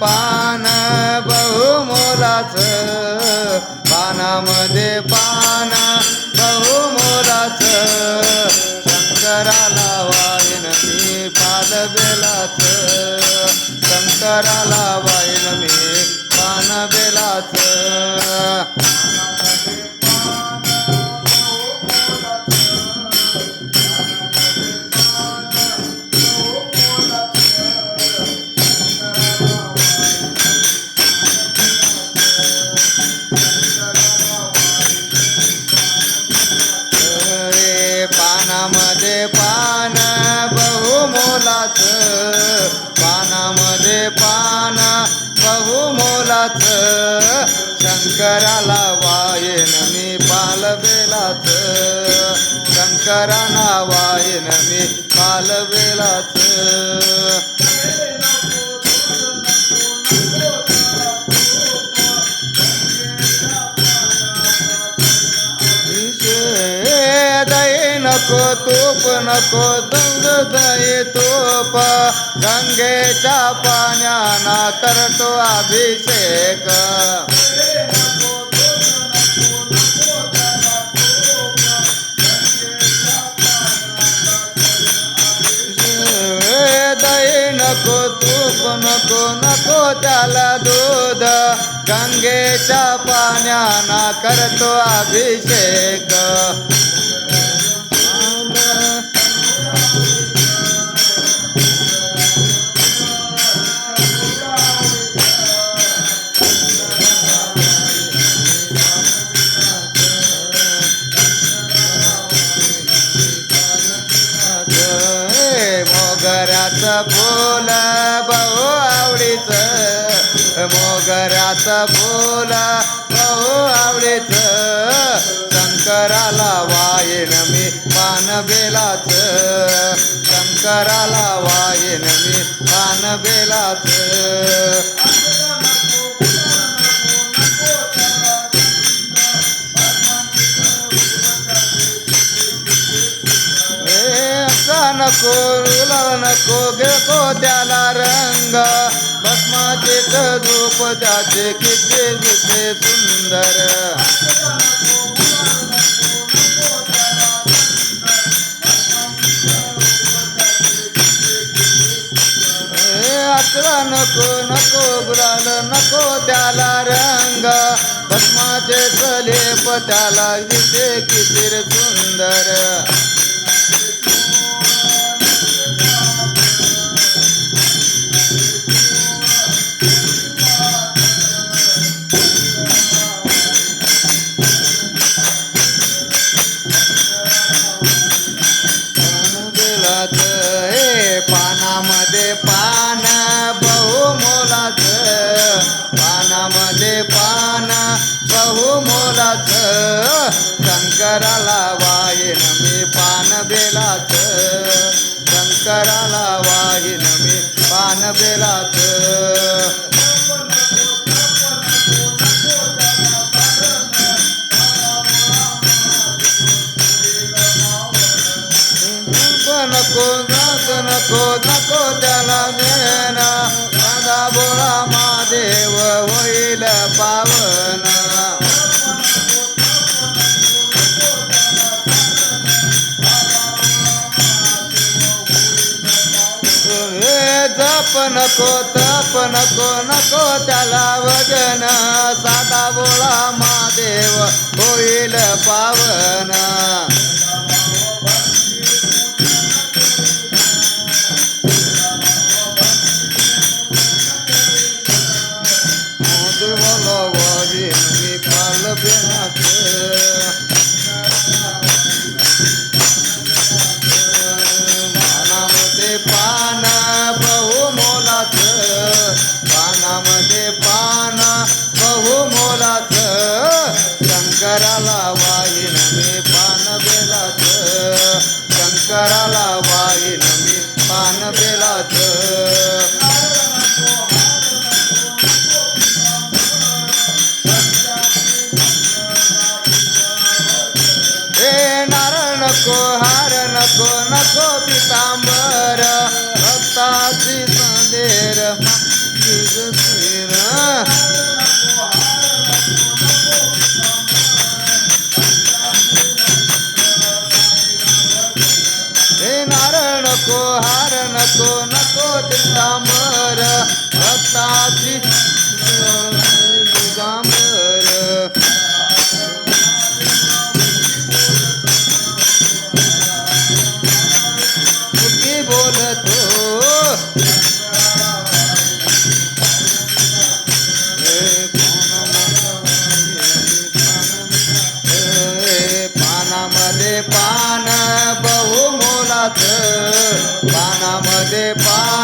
पान बहुमोलाच. पानामध्ये पान बहुमोलाच. शंकराला वाईन मी पालबेलाच शंकराला वाईन मी पानबेलाच रे पानामध्ये पान बहुमोलाच शंकराला वायन मी पालबेलाच शंकराला वायन मी पालबेलाच बेलाच नको तूप नको दूध दही तूप. गंगेच्या पाण्याना करतो अभिषेक. दही नको तूप नको नको त्याला दूध. गंगेच्या पाण्याना करतो अभिषेक. फूल बहु आवडीच. मोगऱ्याचं फूल बहु आवडीच. शंकराला वाईन मी पान बेलाच शंकराला वाईन मी पान बेलाच नको रुला नको घेतो त्याला रंग. भस्माचे धूप त्याचे किती दिसे सुंदर. ए नको नको गुलाल नको त्याला रंग. भस्माचे सलेप त्याला दिसे किती सुंदर. होईल पावन जप नको तप नको नको त्याला वजन. साधा बोळा महादेव होईल पावन. pa